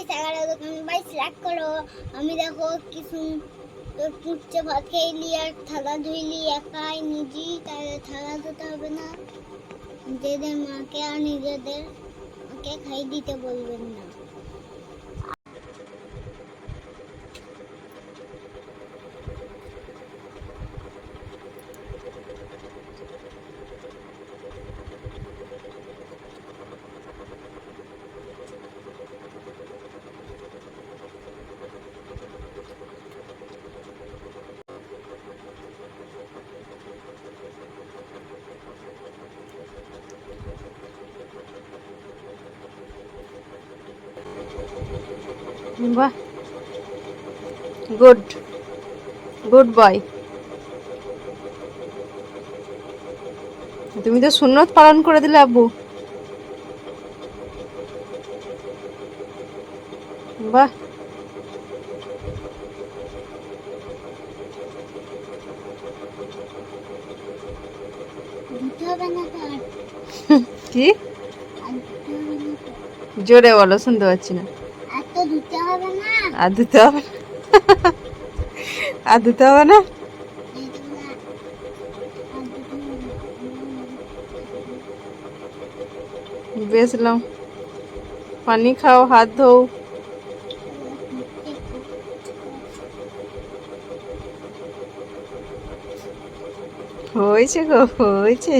Guys এগারো বাইশ লাখ করো। আমি দেখো কিছু তোর পুচ্ছে ভাত খেয়েলি আর থালা ধুইলি, একাই নিজেই তাহলে থালা ধুতে হবে না। নিজেদের মাকে আর নিজেদের মাকে খাই দিতে বলবেন না। বাহ গুড গুড বয়। তুমি তো সুন্নত পালন করে দিলে আব্বু। বাহ। কি? জোরে বলো শুনতে পাচ্ছি না। আর দিতে হবে। আর দিতে হবে না। বেসলাম পানি খাও, হাত ধোও হয়েছে গো, হয়েছে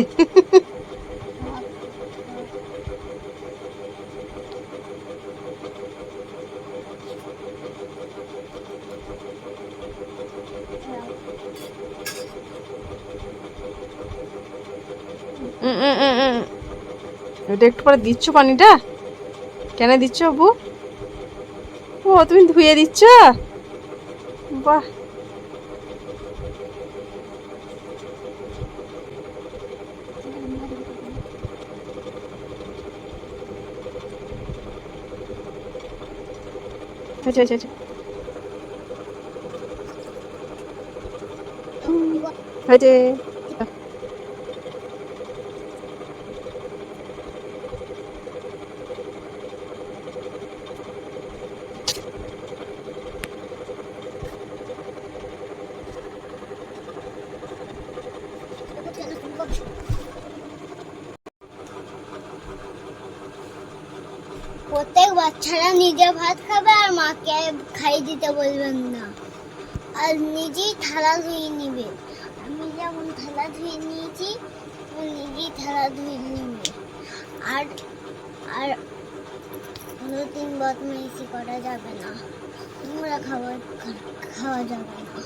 ওটা একটু পরে দিচ্ছ পানিটা? কেন দিচ্ছ আবু ও, তুমি ধুয়ে দিচ্ছ? বাহ। আচ্ছা আচ্ছা আচ্ছা। প্রত্যেক বাচ্চারা নিজে ভাত খাবে আর মাকে খাইয়ে দিতে বলবেন না। আর নিজেই থালা ধুয়ে নিবে। আমি যেমন থালা ধুয়ে নিয়েছি নিজেই থালা ধুয়ে নিবে। আর আর দু তিন বদমাইশি করা যাবে না। নোংরা খাবার খাওয়া যাবে না।